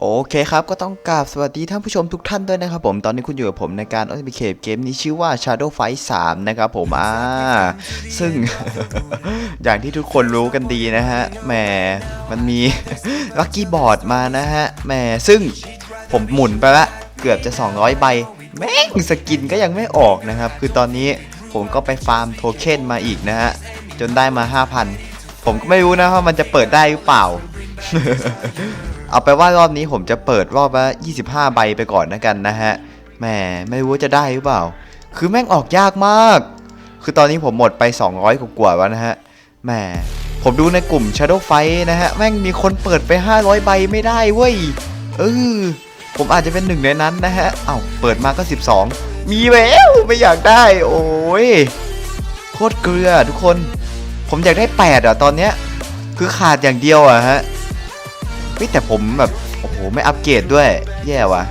โอเคครับ ก็ต้องกราบสวัสดีท่านผู้ชมทุกท่านด้วยนะครับผม ตอนนี้คุณอยู่กับผมในการออ t ติเคปเกมนี้ชื่อว่า Shadow Fight 3 นะครับผม อ่า ซึ่ง อย่างที่ทุกคนรู้กันดีนะฮะ แหม มันมีลัคกี้บอร์ดมานะฮะ แหม ซึ่งผมหมุนไปละเกือบจะ 200 ใบ แม่งสกินก็ยังไม่ออกนะครับ คือตอนนี้ผมก็ไปฟาร์มโทเค็นมาอีกนะฮะ จนได้มา 5,000 ผมก็ไม่รู้นะว่ามันจะเปิดได้หรือเปล่า เอาไปว่ารอบนี้ผมจะเปิดรอบละ25 ใบไปก่อนนะกันนะฮะแหมไม่รู้จะได้หรือเปล่า คือแม่งออกยากมาก คือตอนนี้ผมหมดไป 200 กว่าๆแล้วนะฮะแหมผมดูในกลุ่ม Shadow Fight นะฮะ แม่งมีคนเปิดไป 500 ใบไม่ได้เว้ย เออ ผมอาจจะเป็นหนึ่งในนั้นนะฮะ เอ้า เปิดมาก็ 12 มีแล้วไม่อยากได้ โอ้ย โคตรเกลือทุกคน ผมอยากได้ 8อะตอนเนี้ย คือขาดอย่างเดียวอะฮะ เฮ้ยแต่ผมแบบ โอ้โห ไม่อัปเกรดด้วย แย่ว่ะ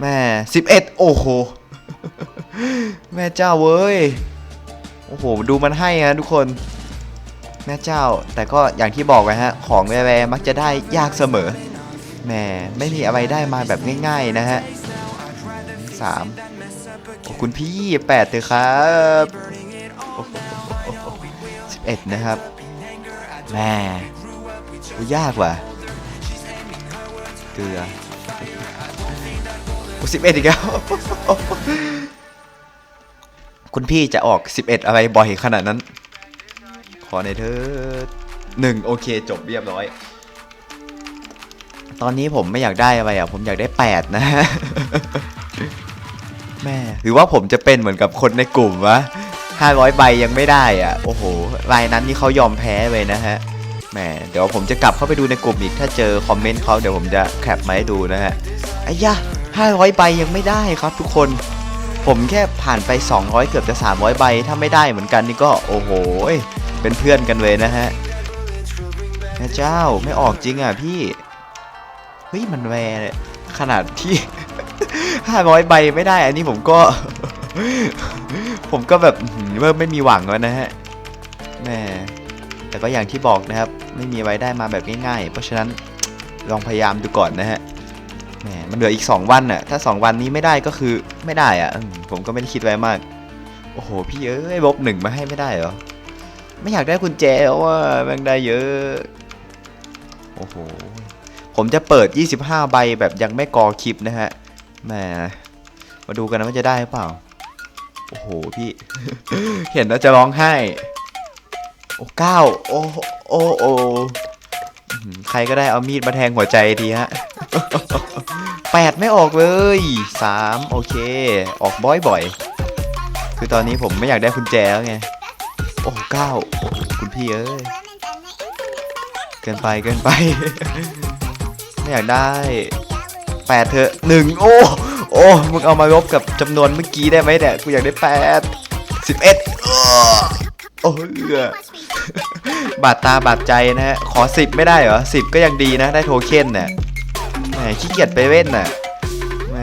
แม่สิบเอ็ดโอ้โห แม่เจ้าเว้ย โอ้โห ดูมันให้ฮะทุกคน แม่เจ้า แต่ก็อย่างที่บอกไว้ฮะ ของแวร์มักจะได้ยากเสมอแม่ไม่มีอะไรได้มาแบบง่ายๆนะฮะสามขอบคุณพี่แปดเถอะครับสิบเอ็ดนะครับแม่ กูยากว่ะเกลือกูสิบเอ็ดอีกแล้วคุณพี่จะออก 11 อะไรบ่อยขนาดนั้น ขอในเธอหนึ่งโอเคจบเรียบร้อย ตอนนี้ผมไม่อยากได้อะไรอะ ผมอยากได้ 8 นะแม่หรือว่าผมจะเป็นเหมือนกับคนในกลุ่มวะ500 ใบยังไม่ได้อะ โอ้โหรายนั้นนี่เขายอมแพ้เลยนะฮะ แหมเดี๋ยวผมจะกลับเข้าไปดูในกลุ่มอีกถ้าเจอคอมเมนต์เขาเดี๋ยวผมจะแคปมาให้ดูนะฮะไอ้ยะ500 ใบยังไม่ได้ครับทุกคน ผมแค่ผ่านไป 200 เกือบจะ 300 ใบ ถ้าไม่ได้เหมือนกันนี่ก็โอ้โห เป็นเพื่อนกันเลยนะฮะแม่เจ้าไม่ออกจริงอะพี่ เฮ้ยมันแวร์ขนาดที่ 500 ใบไม่ได้ อันนี้ผมก็ ผมก็แบบเริ่มไม่มีหวังแล้วนะฮะแม่ แต่ก็อย่างที่บอกนะครับ ไม่มีไว้ได้มาแบบง่ายๆ เพราะฉะนั้นลองพยายามดูก่อนนะฮะแหมมันเหลืออีก 2 วันน่ะถ้า 2 วันนี้ไม่ได้ก็คือไม่ได้อะผมก็ไม่ได้คิดไว้มาก โอ้โห พี่เอ้ยลบหนึ่งมาให้ไม่ได้เหรอ ไม่อยากได้กุญแจว่าแม่งได้เยอะ โอ้โห ผมจะเปิด 25 ใบแบบยังไม่กอคลิปนะฮะแหมมาดูกันนะว่าจะได้หรือเปล่า โอ้โหพี่ เห็นแล้วจะร้องไห้ โอ้เก้าโอ้โอ้โอ้ใครก็ได้เอามีดมาแทงหัวใจทีฮะแปดไม่ออกเลยสามโอเค ออกบ่อยบ่อยคือตอนนี้ผมไม่อยากได้กุญแจแล้วไง โอ้เก้าโอ้คุณพี่เอ้ย เกินไปเกินไป ไม่อยากได้แปดเถอะหนึ่งโอ้ โอ้ มึงเอามารบกับจำนวนเมื่อกี้ได้ไหมเนี่ย กูอยากได้แปดสิบเอ็ดโอ้เอือ บาดตาบาดใจนะฮะ ขอสิบไม่ได้เหรอสิบก็ยังดีนะ ได้โทเค็นน่ะแหมขี้เกียจไปเว้นน่ะแหม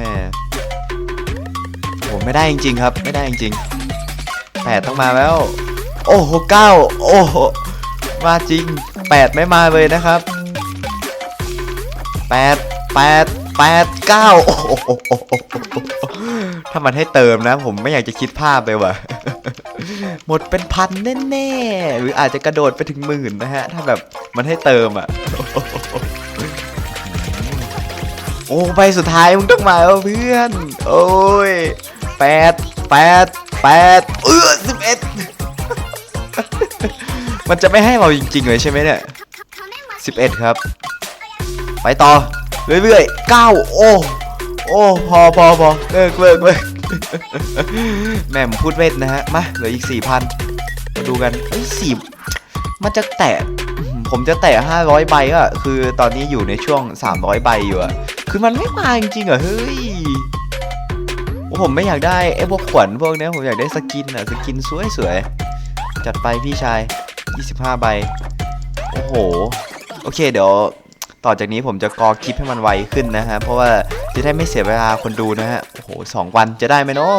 โอ้ไม่ได้จริงๆครับ ไม่ได้จริงๆแปดต้องมาแล้ว โอ้โหเก้าโอ้โหมาจริงแปดไม่มาเลยนะครับแปดแปดแปดเก้าโอ้โหถ้ามันให้เติมนะ ผมไม่อยากจะคิดภาพเลยว่ะ หมดเป็นพันแน่ๆ หรืออาจจะกระโดดไปถึงหมื่นนะฮะ ถ้าแบบมันให้เติมอะ โอ้ใบสุดท้ายมึงต้องมาเพื่อน โอ้ยแปดแปดแปดเออสิบเอ็ดมันจะไม่ให้เราจริงๆเลยใช่ไหมเนี่ยสิบเอ็ดครับ ไปต่อ เรื่อยๆเก้าโอ้ โอ้ พอพอพอเลิกเลิกเลิก แม่ผมพูดเวทนะฮะ มาเหลืออีกสี่พันมาดูกันเอ้สี่มันจะแตะ ผมจะแตะห้าร้อยใบอะคือตอนนี้อยู่ในช่วงสามร้อยใบอยู่อะคือมันไม่มาจริงๆเหรอเฮ้ยโอ้ผมไม่อยากได้ไอ้พวกขวัญพวกเนี้ยผมอยากได้สกินอะสกินสวยๆ จัดไปพี่ชาย 25 ใบ โอ้โห โอเคเดี๋ยว ต่อจากนี้ผมจะกอคลิปให้มันไวขึ้นนะฮะ เพราะว่าจะได้ไม่เสียเวลาคนดูนะฮะ โอ้โหสองวันจะได้ไหมเนาะ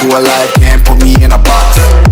กูอะไรแกน put me in a box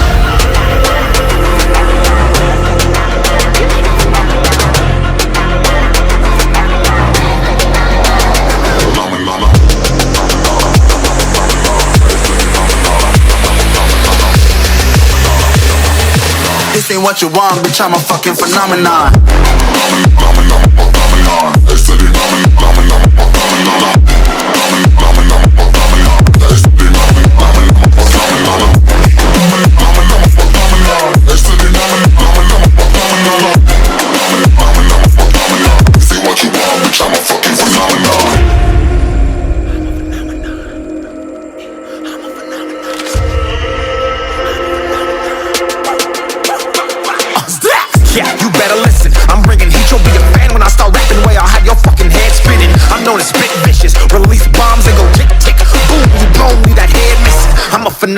What you want, bitch, I'm a fucking phenomenon.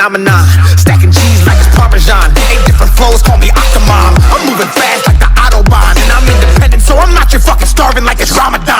Phenomenon. Stacking cheese like it's Parmesan. Eight different flows, call me Octomom. I'm moving fast like the Autobahn. And I'm independent, so I'm not your fucking starving like it's Ramadan.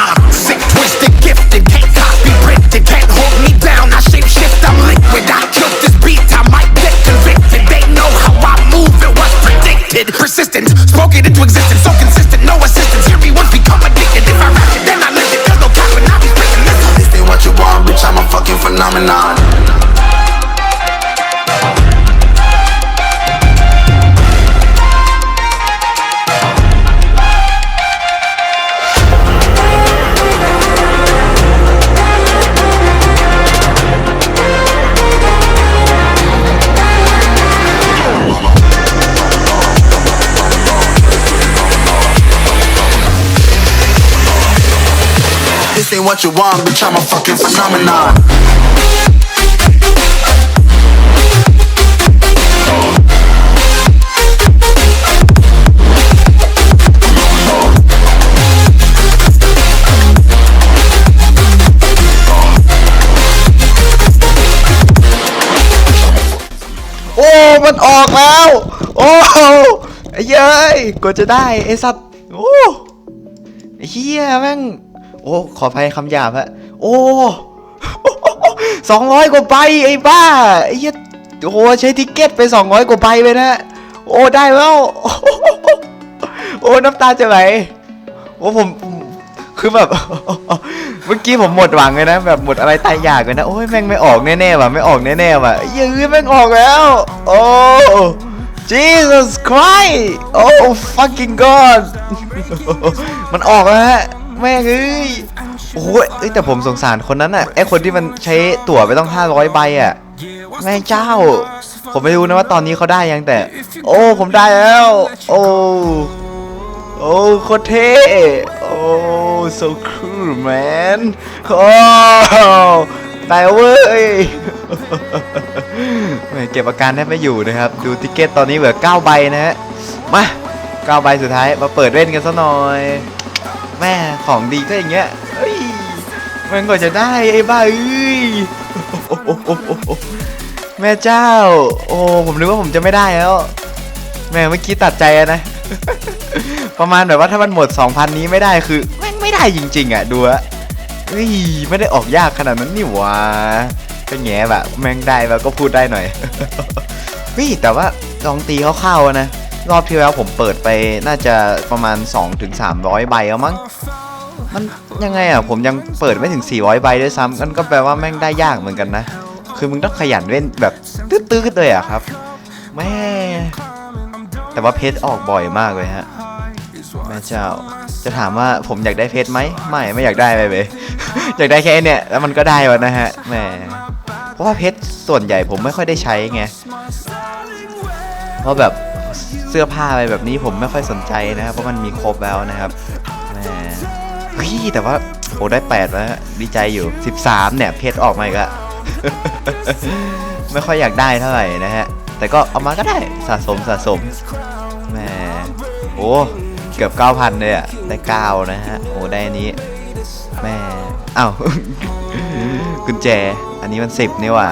What you want, bitch, I'm a fucking phenomenon. Oh, โอ้มันออกแล้ว โอ้ไอ้เย้ยกว่าจะได้ไอ้สัตว์ โอ้ไอ้เฮียแม่ง โอ้ ขออภัยคำหยาบฮะ โอ้สองร้อยกว่าใบไอ้บ้าไอ้เหี้ยโอ้ใช้ทิกเก็ตไปสองร้อยกว่าใบไปนะ โอ้ได้แล้วโอ้น้ำตาจะไหลโอ้ผมคือแบบเมื่อกี้ผมหมดหวังเลยนะ แบบหมดอะไรตายอยากเลยนะโอ้ยแม่งไม่ออกแน่ๆว่ะไม่ออกแน่ๆว่ะยื้อแม่งออกแล้ว โอ้ Jesus Christ โอ้ fucking God มันออกแล้วฮะ แม่งเอ้ยโอ้ยเอ้ยแต่ผมสงสารคนนั้นน่ะไอคนที่มันใช้ตั๋วไปต้อง 500 ใบอะแม่เจ้า ผมไม่รู้นะว่าตอนนี้เขาได้ยังแต่ โอ้ผมได้แล้ว โอ้โอ้โคตรเท่โอ้ so cool man โอ้ได้เว้ยเก็บอาการแทบไม่อยู่นะครับ ดูติเกตตอนนี้เหลือ 9 ใบนะฮะมา 9 ใบสุดท้ายมาเปิดเล่นกันซะหน่อย แม่ของดีก็อย่างเงี้ยเฮ้ยมันก็จะได้ไอ้บ้าเอ้ยแม่เจ้า โอ้ผมนึกว่าผมจะไม่ได้แล้ว แม่เมื่อกี้ตัดใจนะ ประมาณแบบว่าถ้ามันหมด 2,000 นี้ไม่ได้คือแม่งไม่ได้จริง ๆ อะ ดูอะเฮ้ยไม่ได้ออกยากขนาดนั้นนี่หว่าก็แง่แบบแม่งได้แล้วก็พูดได้หน่อยเฮ้ยแต่ว่าลองตีเข้าวๆนะ รอบที่แล้วผมเปิดไปน่าจะประมาณ 2-300 ใบแล้วมั้งมันยังไงอะผมยังเปิดไม่ถึง 400 ใบด้วยซ้ำนั่นก็แปลว่าแม่งได้ยากเหมือนกันนะ คือมึงต้องขยันเล่นแบบตื้อๆเลยอะครับแม่แต่ว่าเพชรออกบ่อยมากเลยฮะแม่เจ้าจะถามว่าผมอยากได้เพชรไหมไม่ไม่อยากได้เลยเว้ยอยากได้แค่เนี่ยแล้วมันก็ได้วะนะฮะแหมเพราะว่าเพชรส่วนใหญ่ผมไม่ค่อยได้ใช้ไงเพราะแบบ สื้อผ้าอะไรแบบนี้ผมไม่ค่อยสนใจนะครับเพราะมันมีครบแล้วนะครับแหมเฮ้ยแต่ว่าโอ้ได้แปดแล้วดีใจอยู่ 13 เนี่ย เพชรออกมาอีกแล้ไม่ค่อยอยากได้เท่าไหร่นะฮะ แต่ก็เอามาก็ได้สะสมสะสมแหมโอ้เกือบ 9,000 เลยอะได้ 9 นะฮะ โอ้ได้อันนี้แม่อ้าวกุญแจ อันนี้มันสิบนี่หว่า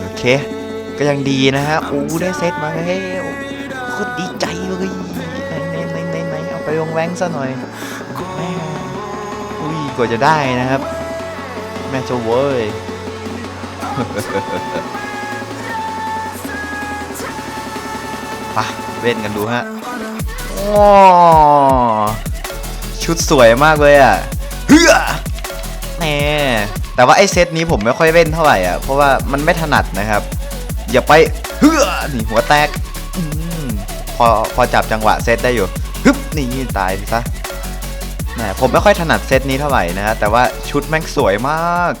โอเค ก็ยังดีนะฮะอู้ได้เซตมาแล้โตรดีใจเลยไหนไหนไหนไหนเอาไปวงแหวงซะหน่อยแม่อุ้ยกว่าจะได้นะครับ แม่เจ้าเว้ยไปเล่นกันดูฮะว้าชุดสวยมากเลยอะเฮือแน่แต่ว่าไอ้เซตนี้ผมไม่ค่อยเล่นเท่าไหร่อะเพราะว่ามันไม่ถนัดนะครับ อย่าไปเฮือนี่หัวแตก อพอจับจังหวะเซตได้อยู่ฮึบนี่ตายไปซะผมไม่ค่อยถนัดเซตนี้เท่าไหร่นะฮะแต่ว่าชุดแม่งสวยมาก